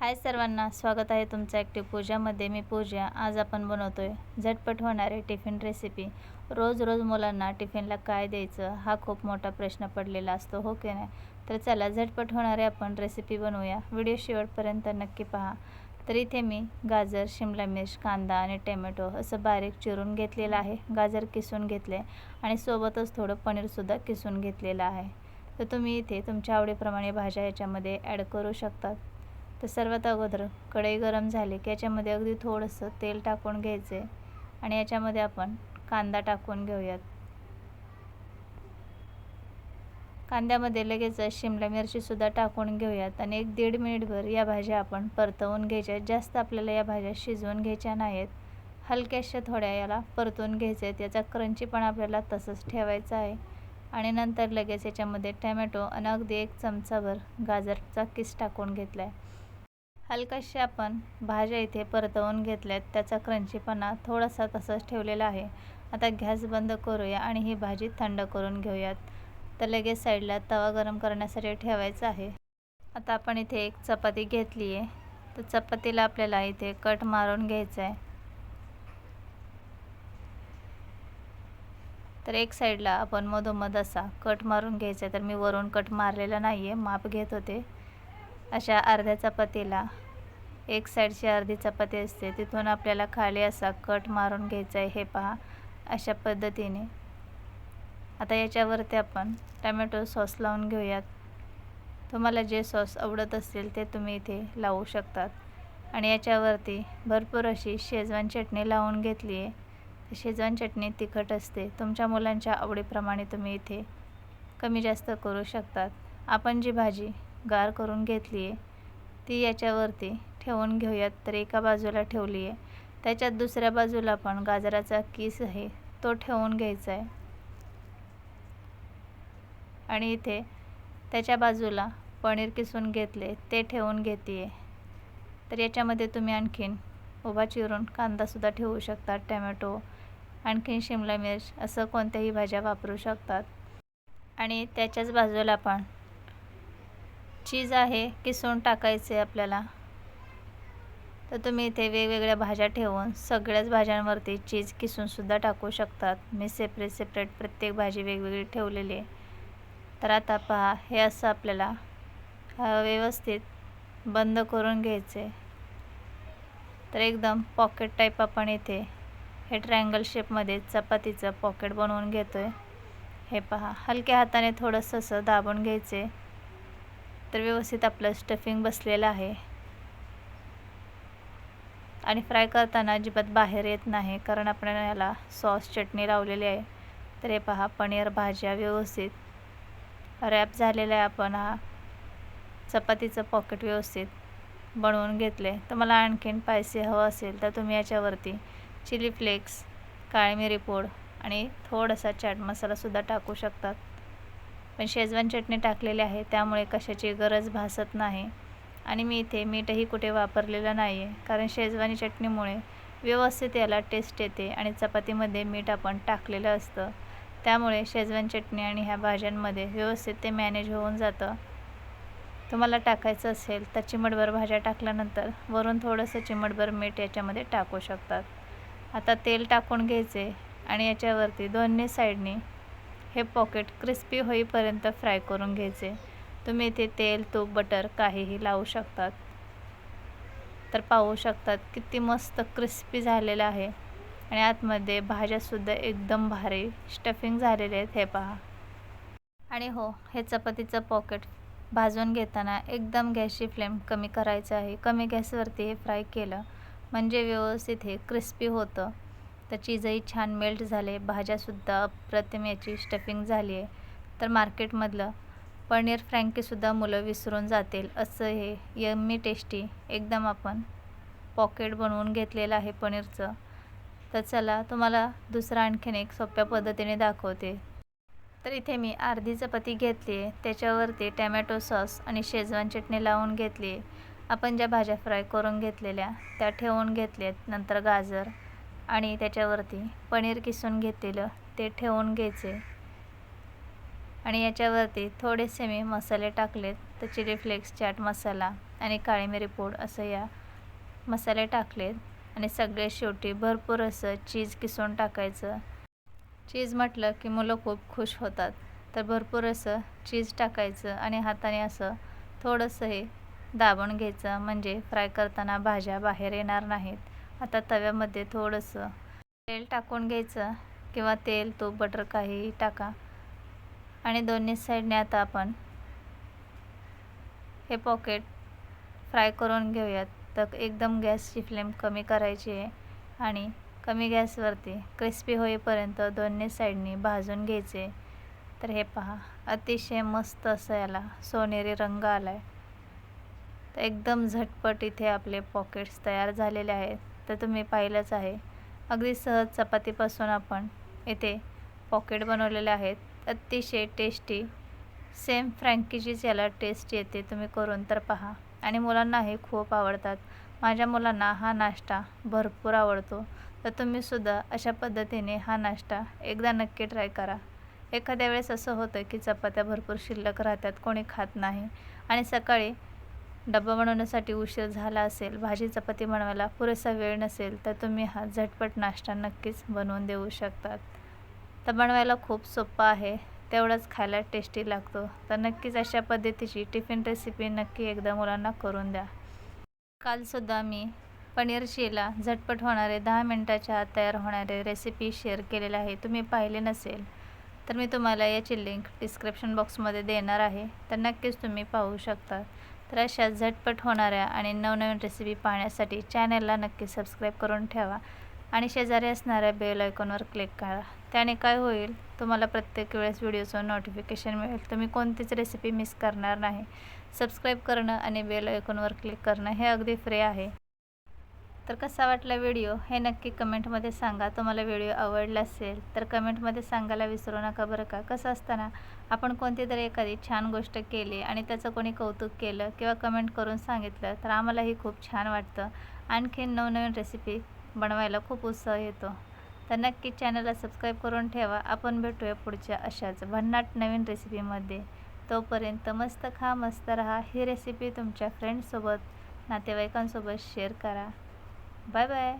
हाय सर्वांना स्वागत आहे तुमचं ॲक्टिव्ह पूजामध्ये मी पूजा. आज आपण बनवतो आहे झटपट होणारे टिफिन रेसिपी रोज रोज मुलांना टिफिनला काय द्यायचं हा खूप मोठा प्रश्न पडलेला असतो हो की नाही? तर चला झटपट होणारे आपण रेसिपी बनवूया. व्हिडिओ शेवटपर्यंत नक्की पहा. तर इथे मी गाजर शिमला मिर्च कांदा आणि टोमॅटो असं बारीक चिरून घेतलेलं आहे. गाजर किसून घेतले आणि सोबतच थोडं पनीरसुद्धा किसून घेतलेलं आहे. तर तुम्ही इथे तुमच्या आवडीप्रमाणे भाज्या याच्यामध्ये ॲड करू शकतात. तर सर्वात अगोदर कढई गरम झाली की याच्यामध्ये अगदी थोडंसं तेल टाकून घ्यायचं आहे आणि याच्यामध्ये आपण कांदा टाकून घेऊयात. कांद्यामध्ये लगेच शिमला मिरचीसुद्धा टाकून घेऊयात आणि एक दीड मिनिटभर या भाज्या आपण परतवून घ्यायच्या. जास्त आपल्याला या भाज्या शिजवून घ्यायच्या नाहीत. हलक्याशा थोड्या याला परतून घ्यायच्या आहेत याचा क्रंची पण आपल्याला तसंच ठेवायचा आहे. आणि नंतर लगेच याच्यामध्ये टॅमॅटो आणि अगदी एक चमचाभर गाजरचा किस टाकून घेतला आहे हलकाशे आपण भाज्या इथे परतवून घेतल्यात. त्याचा क्रंचीपणा थोडासा तसंच ठेवलेला आहे. आता गॅस बंद करूया आणि ही भाजी थंड करून घेऊयात. तर लगेच साईडला तवा गरम करण्यासाठी ठेवायचा आहे. आता आपण इथे एक चपाती घेतली आहे. तर चपातीला आपल्याला इथे कट मारून घ्यायचं आहे. तर एक साईडला आपण मधोमध असा कट मारून घ्यायचा आहे. तर मी वरून कट मारलेला नाही आहे माप घेत होते. अशा अर्ध्या चपातीला एक साईडची अर्धी चपाती असते तिथून आपल्याला खाली असा कट मारून घ्यायचा आहे हे पहा अशा पद्धतीने. आता याच्यावरती आपण टमॅटो सॉस लावून घेऊयात. तुम्हाला जे सॉस आवडत असेल ते तुम्ही इथे लावू शकतात. आणि याच्यावरती भरपूर अशी शेजवान चटणी लावून घेतली आहे. शेजवान चटणी तिखट असते. तुमच्या मुलांच्या आवडीप्रमाणे तुम्ही इथे कमी जास्त करू शकतात. आपण जी भाजी गार करून घेतली आहे ती याच्यावरती ठेवून घेऊयात तर एका बाजूला ठेवली आहे. त्याच्यात दुसऱ्या बाजूला पण गाजराचा किस आहे तो ठेवून घ्यायचा आहे. आणि इथे त्याच्या बाजूला पनीर किसून घेतले ते ठेवून घेते तर याच्यामध्ये तुम्ही आणखीन उभा चिरून कांदासुद्धा ठेवू शकतात टॅमॅटो आणखीन शिमला मिर्च असं कोणत्याही भाज्या वापरू शकतात. आणि त्याच्याच बाजूला पण चीज आहे किसून टाकायचे आपल्याला. तर तुम्ही इथे वेगवेगळ्या भाज्या ठेवून सगळ्याच भाज्यांवरती चीज किसूनसुद्धा टाकू शकतात. मी सेपरेट सेपरेट प्रत्येक भाजी वेगवेगळी ठेवलेली आहे. तर आता पहा हे असं आपल्याला व्यवस्थित बंद करून घ्यायचे तर एकदम पॉकेट टाईप आपण इथे हे ट्रायंगल शेपमध्ये चपातीचं पॉकेट बनवून घेतो आहे हे पहा हलक्या हाताने थोडंसं असं दाबून घ्यायचे तर व्यवस्थित आपलं स्टफिंग बसलेलं आहे. आणि फ्राय करताना अजिबात बाहेर येत नाही कारण आपण याला सॉस चटणी लावलेली आहे. तर हे पहा पनीर भाज्या व्यवस्थित रॅप झालेला आहे आपण हा. चपातीचं पॉकेट व्यवस्थित बनवून घेतले मला आणखीन पायसे हवं असेल तर तुम्ही याच्यावरती चिली फ्लेक्स काळी मिरी पूड आणि थोडासा चाट मसालासुद्धा टाकू शकतात. पण शेजवान चटणी टाकलेली आहे त्यामुळे कशाची गरज भासत नाही. आणि मी इथे मीठही कुठे वापरलेलं नाही आहे कारण शेजवानी चटणीमुळे व्यवस्थित याला टेस्ट येते आणि चपातीमध्ये मीठ आपण टाकलेलं असतं. त्यामुळे शेजवान चटणी आणि ह्या भाज्यांमध्ये व्यवस्थित ते मॅनेज होऊन जातं. तुम्हाला टाकायचं असेल तर चिमटभर भाज्या टाकल्यानंतर वरून थोडंसं चिमटभर मीठ याच्यामध्ये टाकू शकतात. आता तेल टाकून घ्यायचे आणि याच्यावरती दोन्ही साईडनी हे पॉकेट क्रिस्पी होईपर्यंत फ्राय करून घ्यायचे. तुम्ही इथे तेल तूप बटर काहीही लावू शकतात. तर पाहू शकतात किती मस्त क्रिस्पी झालेलं आहे. आणि आतमध्ये भाज्यासुद्धा एकदम भारी स्टफिंग झालेले आहेत हे पहा. आणि हो हे चपातीचं पॉकेट भाजून घेताना एकदम गॅसची फ्लेम कमी करायचं आहे. कमी गॅसवरती हे फ्राय केलं म्हणजे व्यवस्थित हे क्रिस्पी होतं. तर चीजही छान मेल्ट झाले. भाज्यासुद्धा अप्रतिम याची स्टफिंग झाली आहे. तर मार्केटमधलं पनीर फ्रँकीसुद्धा मुलं विसरून जातील असं हे यम्मी टेस्टी एकदम आपण पॉकेट बनवून घेतलेलं आहे पनीरचं. तर चला तुम्हाला दुसरं आणखीन एक सोप्या पद्धतीने दाखवते. तर इथे मी अर्धी चपाती घेतली आहे त्याच्यावरती टॅमॅटो सॉस आणि शेजवान चटणी लावून घेतली. आहे आपण ज्या भाज्या फ्राय करून घेतलेल्या त्या ठेवून घेतल्यात नंतर गाजर आणि त्याच्यावरती पनीर किसून घेतलेलं ते ठेवून घ्यायचे. आणि याच्यावरती थोडेसे मी मसाले टाकलेत. तर चिली फ्लेक्स चाट मसाला आणि काळी मिरी पूड असं या मसाले टाकलेत. आणि सगळे शेवटी भरपूर असं चीज किसून टाकायचं. चीज म्हटलं की मुलं खूप खुश होतात. तर भरपूर असं चीज टाकायचं आणि हाताने असं थोडंसं हे दाबून घ्यायचं. म्हणजे फ्राय करताना भाज्या बाहेर येणार नाहीत. आता तव्यामध्ये थोडंसं तेल टाकून घ्यायचं किंवा तेल तूप बटर काहीही टाका. आणि दोन्ही साईडने आता आपण हे पॉकेट फ्राय करून घेऊयात. तर एकदम गॅसची फ्लेम कमी करायची आहे आणि कमी गॅसवरती क्रिस्पी होईपर्यंत दोन्ही साईडनी भाजून घ्यायचे. तर हे पहा अतिशय मस्त असं याला सोनेरी रंग आला आहे तर एकदम झटपट इथे आपले पॉकेट्स तयार झालेले आहेत. तर तुम्ही पाहिलंच आहे. अगदी सहज चपातीपासून आपण इथे पॉकेट बनवलेले आहेत. अतिशय टेस्टी. सेम फ्रँकीचीच याला टेस्ट येते तुम्ही करून तर पहा. आणि मुलांना हे खूप आवडतात. माझ्या मुलांना हा नाश्ता भरपूर आवडतो. तर तुम्हीसुद्धा अशा पद्धतीने हा नाश्ता एकदा नक्की ट्राय करा. एखाद्या वेळेस असं होतं की चपात्या भरपूर शिल्लक राहतात कोणी खात नाही. आणि सकाळी डबा बनवण्यासाठी उशीर झाला असेल भाजी चपाती बनवायला पुरेसा वेळ नसेल तर तुम्ही हा झटपट नाश्ता नक्कीच बनवून देऊ शकतात. तर बनवायला खूप सोपं आहे. तेवढंच खायला टेस्टी लागतो. तर नक्कीच अशा पद्धतीची टिफिन रेसिपी नक्की एकदा मुलांना करून द्या. कालसुद्धा मी पनीर शिला झटपट होणारे दहा मिनटाच्या आत तयार होणारे रेसिपी शेअर केलेले आहे. तुम्ही पाहिले नसेल तर मी तुम्हाला याची लिंक डिस्क्रिप्शन बॉक्समध्ये देणार आहे. तर नक्कीच तुम्ही पाहू शकता. तर अशा झटपट होणाऱ्या आणि नवनवीन रेसिपी पाहण्यासाठी चॅनलला नक्की सबस्क्राईब करून ठेवा आणि शेजारी असणाऱ्या बेल आयकॉनवर क्लिक करा. त्याने काय होईल? तुम्हाला प्रत्येक वेळेस व्हिडिओचं नोटिफिकेशन मिळेल. तुम्ही कोणतीच रेसिपी मिस करणार नाही. सबस्क्राईब करणं आणि बेल आयकॉनवर क्लिक करणं हे अगदी फ्री आहे. तर कसा वाटला व्हिडिओ हे नक्की कमेंटमध्ये सांगा. तुम्हाला व्हिडिओ आवडला असेल तर कमेंटमध्ये सांगायला विसरू नका बरं का? कसं असताना आपण कोणती तरी एखादी छान गोष्ट केली आणि त्याचं कोणी कौतुक केलं किंवा कमेंट करून सांगितलं तर आम्हालाही खूप छान वाटतं. आणखीन नवनवीन रेसिपी बनवायला खूप उत्साह येतो. तर नक्की चॅनलला सबस्क्राईब करून ठेवा. आपण भेटूया पुढच्या अशाच भन्नाट नवीन रेसिपीमध्ये तोपर्यंत मस्त खा मस्त राहा. ही रेसिपी तुमच्या फ्रेंड्ससोबत नातेवाईकांसोबत शेअर करा. Bye bye